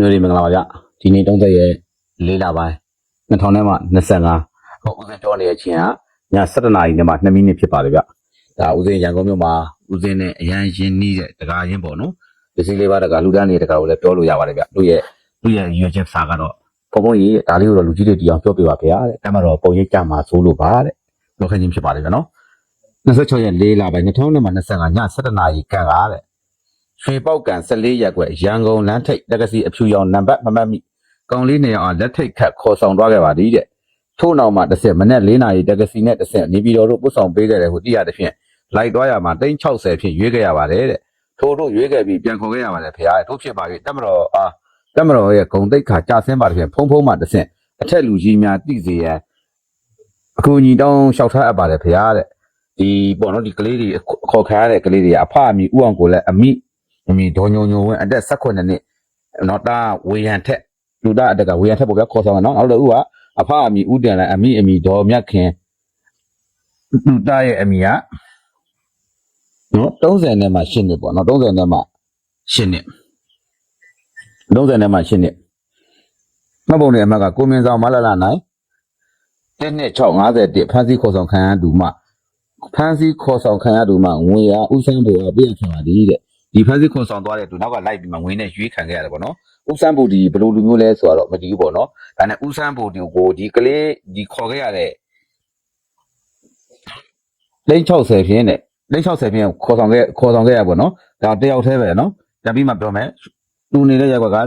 မျိုးတွေမင်္ဂလာပါဗျဒီနေ့30ရက်၄လပိုင်း2000နဲ့မှ25အခုဦးစင်ပြောနေတဲ့အချိန်ကည7:00နာရီနဲ့မှ2မိနစ်ဖြစ်ပါတယ်ဗျဒါဦးစင်ရန်ကုန်မြို့မှာဦးစင်နဲ့အရန်ရင်းနှီးတဲ့တကားရင်းပေါ့နော်ဒီစီလေးပါတကားလူတန်းနေတဲ့တကားကိုလည်းပြောလို့ရပါတယ်ဗျသူ့ရဲ့သူ့ရဲ့ရွေးချက်စာကတော့ဘုံဘုံကြီးဒါလေးကိုတော့လူကြီးတွေတီအောင်ပြောပြပါဗျာတဲ့အဲ့မှာတော့ပုံရိပ်ကြမှာစိုးလို့ပါတဲ့ပြောခင်းချင်းဖြစ်ပါတယ်ဗျနော်26ရက်4လပိုင်း2000နဲ့မှ25ည7:00နာရီကန်ကားတဲ့ ရွှေပေါက်ကန်14ရက်ကွယ်ရန်ကုန်လမ်းထိပ်တက္ကစီအဖြူရောင်နံပါတ်မမှတ်မိကောင်လေးနေအောင်လက်ထိပ်ခတ်ခေါ်ဆောင်သွားခဲ့ပါသည်တဲ့ထို့နောက်မှာတစ်ဆက်မနေ့၄နာရီတက္ကစီနဲ့တစ်ဆက်နေပြည်တော်တို့ပို့ဆောင်ပေးခဲ့တယ်ဟုသိရတဲ့ဖြင့်လိုက်သွားရမှာ360ဖြင့်ရွေးခဲ့ရပါတယ်တဲ့ထို့တို့ရွေးခဲ့ပြီးပြန်ခေါ်ခဲ့ရပါတယ်ဖေ။တို့ဖြစ်ပါပြီတက်မတော်အာတက်မတော်ရဲ့ဂုံတိတ်ခါကြာဆင်းပါတဲ့ဖြင့်ဖုံဖုံမှတစ်ဆက်အထက်လူကြီးများသိစေရန်အခုညီတောင်းလျှောက်ထားအပ်ပါတယ်ဖေ။တဲ့ဒီပေါ့နော်ဒီကလေးတွေခေါ်ခါရတဲ့ကလေးတွေကအဖအမိဥအောင်ကိုလည်းအမိ မမီဒေါ်ညုံညုံဝင်အသက်18နှစ်နော်တာဝေယံထက်လူတာအတက်ကဝေယံထက်ပေါ့ဗျာခေါ်ဆောင်တယ်နော်နောက်တော့ဥကအဖအမီဥတန်လိုက်အမိအမီဒေါ်မြတ်ခင်လူတာရဲ့အမီကနော်30နဲ့မှ8နှစ်ပေါ့နော်30နဲ့မှ8နှစ်30နဲ့မှ8နှစ်မှတ်ပုံနဲ့အမတ်ကကိုမင်းဆောင်မလာလာနိုင်1နှစ်651ဖန်စီခေါ်ဆောင်ခံရသူမှဖန်စီခေါ်ဆောင်ခံရသူမှငွေရဥစမ်းပေါ်ပြည့်ခံပါသည်တဲ့ ဒီဖက်စစ်ခွန်ဆောင်သွားတဲ့သူနောက်ကလိုက်ပြီးမှငွေနဲ့ရွေးခံခဲ့ရတယ်ပေါ့နော်။ဦးစန်းဘူဒီဘယ်လိုလူမျိုးလဲဆိုတော့မတည်ဘူးပေါ့နော်။ဒါနဲ့ဦးစန်းဘူဒီကိုဒီကလေးဒီခေါ်ခဲ့ရတဲ့လိမ့်60ဖြင်းနဲ့လိမ့်60ဖြင်းခေါ်ဆောင်ခဲ့ခေါ်ဆောင်ခဲ့ရပေါ့နော်။ဒါတယောက်တည်းပဲနော်။ပြန်ပြီးမှပြောမယ်။သူနေတဲ့ရက်ကွက်ကည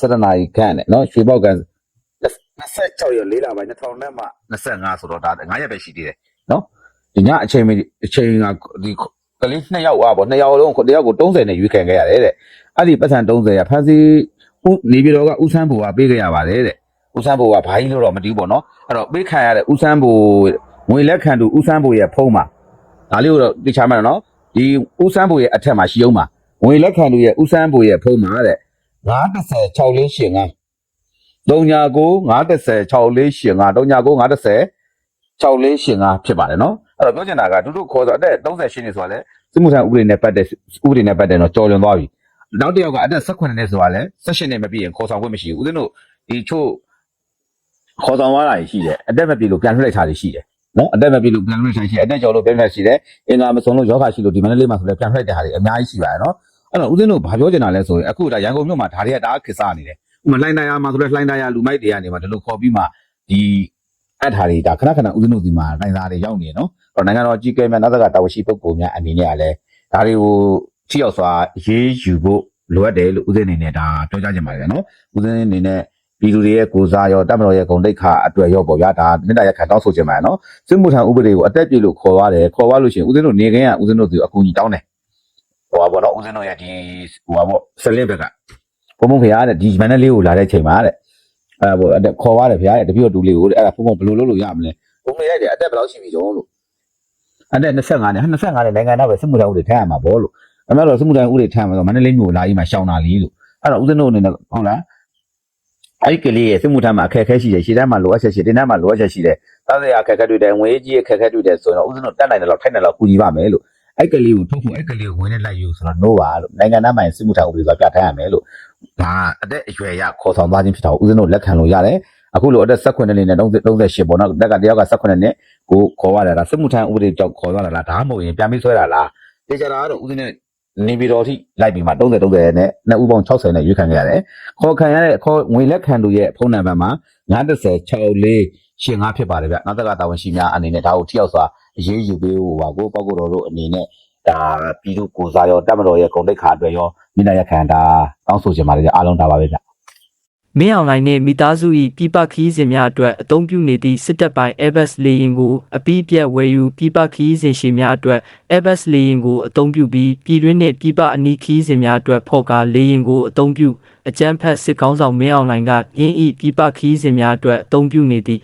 7နာရီခန့်နဲ့နော်ရွှေပေါက်ကန်26ရက်4လပိုင်း2000နဲ့မှ25ဆိုတော့ဒါ9ရက်ပဲရှိသေးတယ်နော်။ဒီညအချိန်မီအချိန်ကဒီ ကလေးနှစ်ယောက်อ่ะဗောနှစ်ယောက်လုံးတယောက်ကို30နဲ့ရွေးခံခဲ့ရတယ်တဲ့အဲ့ဒီပတ်စံ30ရဖန်စီဦးနေပြည်တော်ကဦးဆန်းဘူကပေးခဲ့ရပါတယ်တဲ့ဦးဆန်းဘူကဘာကြီးလို့တော့မသိဘူးပေါ့နော်အဲ့တော့ပေးခံရတဲ့ဦးဆန်းဘူငွေလက်ခံသူဦးဆန်းဘူရဲ့ဖုံးမှာဒါလေးကိုတော့သိချမ်းမယ်နော်ဒီဦးဆန်းဘူရဲ့အထက်မှာရှိအောင်မှာငွေလက်ခံသူရဲ့ဦးဆန်းဘူရဲ့ဖုံးမှာတဲ့930 6485 39 930 6485 39 930 6485ဖြစ်ပါတယ်နော်အဲ့တော့ပြောချင်တာကဒုတို့ခေါ်ဆိုအသက်38နှစ်ဆိုတာလေစစ်မှုထမ်းဥပဒေနဲ့ပတ်တဲ့ဥပဒေနဲ့ပတ်တဲ့တော့ကြော်လွန်သွားပြီနောက်တစ်ယောက်ကအသက်18နှစ်ဆိုတာလေ18နှစ်မပြည့်ရင်ခေါ်ဆောင်ခွင့်မရှိဘူးဦးဇင်းတို့ဒီချို့ခေါ်ဆောင်သွားတာရှိတယ်အသက်မပြည့်လို့ပြန်လွှတ်လိုက်တာရှိတယ်နော်အသက်မပြည့်လို့ပြန်လွှတ်လိုက်တာရှိတယ်အသက်ကျော်လို့ပြန်လွှတ်ရှိတယ်အင်္ဂါမစုံလို့ယောဂရှိလို့ဒီမန္တလေးမှာဆိုလဲပြန်လွှတ်တဲ့ဟာတွေအများကြီးရှိပါတယ်နော်အဲ့တော့ဦးဇင်းတို့ဘာပြောချင်တာလဲဆိုရင်အခုဒါရန်ကုန်မြို့မှာဒါတွေကတအားခစ်စားနေတယ်ဥပမာလှိုင်းတိုင်းမှာဆိုလဲလှိုင်းတိုင်းလူမိုက်တွေကနေမှဒီလိုခေါ်ပြီးမှဒီ အဲ့ထားတွေဒါခဏခဏဦးဇင်းတို့ဒီမှာနိုင်သားတွေရောက်နေနော်အဲ့တော့နိုင်ငံတော်ကြီးကဲများနောက်သကတာဝန်ရှိပုဂ္ဂိုလ်များအနေနဲ့ကလည်းဒါတွေကိုထိရောက်စွာရေးယူဖို့လိုအပ်တယ်လို့ဦးဇင်းအနေနဲ့ဒါပြောကြားချင်ပါတယ်နော်ဦးဇင်းအနေနဲ့ပြည်သူတွေရဲ့ကိုစားရောတပ်မတော်ရဲ့ဂုဏ်တိတ်ခါအတွက်ရောပေါ့ဗျာဒါမေတ္တာရက်ခံတောင်းဆိုချင်ပါတယ်နော်စစ်မှုထမ်းဥပဒေကိုအတက်ပြည့်လို့ခေါ်သွားတယ်ခေါ်သွားလို့ရှိရင်ဦးဇင်းတို့နေခင်းကဦးဇင်းတို့ဒီအကူအညီတောင်းတယ်ဟိုပါပေါ့နော်ဦးဇင်းတို့ရဲ့ဒီဟိုပါပေါ့ဆလင်းဘက်ကဘုံဘုံဖေရတဲ့ဒီမန္တလေးကိုလာတဲ့ချိန်မှာတဲ့ အဲပေါ့ခေါ်သွားတယ်ဖေရတဲ့တပြည့်တူလေးကိုအဲ့ဒါဘုံဘုံဘယ်လိုလုပ်လို့ရမလဲဘုံမေရိုက်တယ်အတက်ဘယ်လောက်ရှိပြီတော့လို့အဲ့ဒါ25နဲ့25နဲ့နိုင်ငံသားပဲစစ်မှုထမ်းဥပဒေထမ်းရမှာပေါ့လို့အမှန်တော့စစ်မှုထမ်းဥပဒေထမ်းမှာဆိုမန္တလေးမြို့လာကြီးမှာရှောင်းတာလေးလို့အဲ့တော့ဦးဇင်းတို့အနေနဲ့ဟုတ်လားအဲ့ဒီကလေးရဲ့စစ်မှုထမ်းမှာအခက်အခဲရှိတယ်ရှေ့တန်းမှာလိုအပ်ချက်ရှိတယ်တင်းတန်းမှာလိုအပ်ချက်ရှိတယ်သားစရာအခက်အခဲတွေတယ်ငွေကြီးအခက်အခဲတွေတယ်ဆိုတော့ဦးဇင်းတို့တက်နိုင်တယ်လို့ထိုက်တယ်လို့ကူညီပါမယ်လို့ အဲ့ကလေးကိုထုတ်ဖို့အဲ့ကလေးကိုဝင်နဲ့လိုက်ယူဆိုတော့ no ပါလို့နိုင်ငံသားမှာစစ်မှုထမ်းဥပဒေဆိုတာပြဋ္ဌာန်းရမယ်လို့ဒါအသက်အရွယ်ရခေါ်ဆောင်သွားခြင်းဖြစ်တာကိုဦးဇင်းတို့လက်ခံလို့ရတယ်အခုလိုအသက်18နှစ်နဲ့38ပေါ့နော်တက်ကတယောက်က18နှစ်ကိုခေါ်ရတာဒါစစ်မှုထမ်းဥပဒေကြောင့်ခေါ်ရတာလားဒါမှမဟုတ်ရင်ပြန်ပြီးဆွဲတာလားတေချာတာကတော့ဦးဇင်းနဲ့နေပြည်တော်ထိလိုက်ပြီးမှ30 30နဲ့နှစ်ဦးပေါင်း60နဲ့ရွေးခံခဲ့ရတယ်ခေါ်ခံရတဲ့ခေါ်ငွေလက်ခံသူရဲ့ဖုန်းနံပါတ်မှာ930 64 ရှင်5ဖြစ်ပါတယ်ဗျနောက်တက်ကတာဝန်ရှိများအနေနဲ့ဒါကိုထိရောက်စွာအရေးယူပေးဖို့ပါကိုပောက်ကိုတော်တို့အနေနဲ့ဒါပြည်သူကိုစားရောတပ်မတော်ရဲ့ဂုဏ်တိတ်ခါအတွက်ရောမိနာရခံတာတောင်းဆိုချင်ပါတယ်ဗျအားလုံးဒါပါပဲဗျမင်းအောင်လိုင်းနှင့်မိသားစု၏ပြည်ပခီးစဉ်များအတွက်အသုံးပြုနေသည့်စစ်တပ်ပိုင်း Airbus လေယာဉ်ကိုအပိပြတ်ဝယ်ယူပြည်ပခီးစဉ်ရှင်များအတွက် Airbus လေယာဉ်ကိုအသုံးပြုပြီးပြည်တွင်းနှင့်ပြည်ပအနီးခီးစဉ်များအတွက်ဖော်ကားလေယာဉ်ကိုအသုံးပြုအကြမ်းဖက်စစ်ကောင်းဆောင်မင်းအောင်လိုင်းကရင်းဤပြည်ပခီးစဉ်များအတွက်အသုံးပြုနေသည့်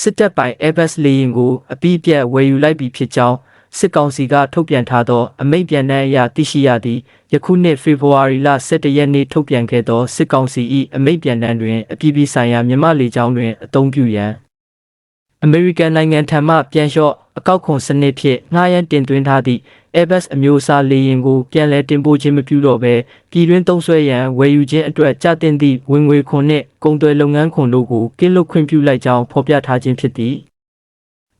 စစ်တပ်ပိုင်း Airbus လေယာဉ်ကိုအပိပြတ်ဝယ်ယူလိုက်ပြီးဖြစ်ကြောင်းစစ်ကောင်စီကထုတ်ပြန်ထားသောအမိန့်ပြန်နှံ့အရသိရှိရသည့်ယခုနှစ်ဖေဖော်ဝါရီလ17ရက်နေ့ထုတ်ပြန်ခဲ့သောစစ်ကောင်စီ၏အမိန့်ပြန်နှံ့တွင်အပြည်ပြည်ဆိုင်ရာမြန်မာလေကြောင်းတွင်အသုံးပြုရန် အမေရိကန်နိုင်ငံထံမှပြန်လျှော့အကောက်ခွန်စနစ်ဖြင့်ငှားရမ်းတင်သွင်းထားသည့် Airbus အမျိုးအစားလေယာဉ်ကိုပြန်လည်တင်ပို့ခြင်းမပြုတော့ဘဲပြည်တွင်းသုံးစွဲရန်ဝယ်ယူခြင်းအတွက်ကြတင်သည့်ဝင်ငွေခွန်နှင့်ကုန်သွယ်လုပ်ငန်းခွန်တို့ကိုကင်းလွတ်ခွင့်ပြုလိုက်ကြောင်းဖော်ပြထားခြင်းဖြစ်သည်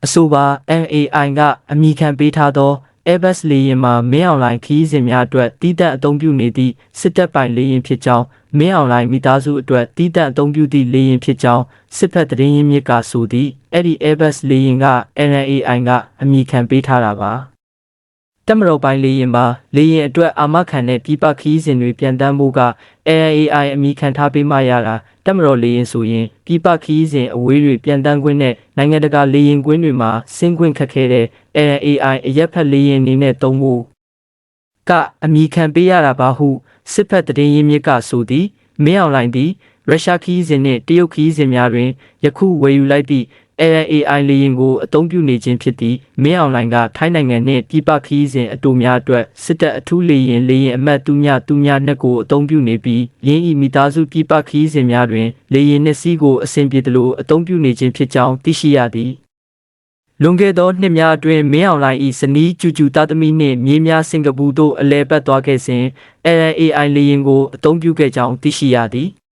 အဆိုပါ MAI ကအမိခံပေးထားသော Airbus လေယာဉ်မှာမင်းအောင်လိုင်းခီးစဉ်များအတွက်တည်တံ့အသုံးပြုနေသည့်စစ်တပ်ပိုင်လေယာဉ်ဖြစ်ကြောင်း မင်းအောင်လိုင်းမိသားစုအတွက်တည်တံ့အသုံးပြုသည့်လေယာဉ်ဖြစ်ကြောင်းစစ်ဖက်သတင်းရင်းမြစ်ကဆိုသည်အဲ့ဒီ Airbus လေယာဉ်က NAI ကအမိခံပေးထားတာပါတက်မတော်ပိုင်းလေယာဉ်မှာလေယာဉ်အတွက်အာမခံတဲ့ပြည်ပခီးစဉ်တွေပြန်တမ်းဖို့က NAI အမိခံထားပေးမှရတာတက်မတော်လေယာဉ်ဆိုရင်ပြည်ပခီးစဉ်အဝေးတွေပြန်တမ်းခွင့်နဲ့နိုင်ငံတကာလေယာဉ်ကွင်းတွေမှာဆင်းခွင့်ခက်ခဲတဲ့ NAI အရက်ဖက်လေယာဉ်အနေနဲ့သုံးဖို့ ကအမိခံပေးရတာပါဟုစစ်ဖက်သတင်းရင်းမြစ်ကဆိုသည်မင်းအောင်လိုင်းသည်ရုရှားခီးစဉ်နှင့်တရုတ်ခီးစဉ်များတွင်ယခုဝယ်ယူလိုက်သည့် LAI လေယာဉ်ကိုအသုံးပြုနေခြင်းဖြစ်သည်မင်းအောင်လိုင်းကထိုင်းနိုင်ငံနှင့်ပြည်ပခီးစဉ်အတူများအတွက်စစ်တပ်အထူးလေယာဉ်လေယာဉ်အမတ်တူညတူညနှက်ကိုအသုံးပြုနေပြီးရင်းဤမိသားစုပြည်ပခီးစဉ်များတွင်လေယာဉ်နှက်စီးကိုအဆင်ပြေသလိုအသုံးပြုနေခြင်းဖြစ်ကြောင်းသိရှိရသည် လွန်ခဲ့သောနှစ်များအတွင်းမင်းအောင်လှိုင်၏ဇနီးကျူကျူသားသမီးနှင့်မြေးများစင်ကာပူသို့အလဲပတ်သွားခဲ့စဉ် LAI လေယာဉ်ကိုအသုံးပြုခဲ့ကြောင်းသိရှိရသည်။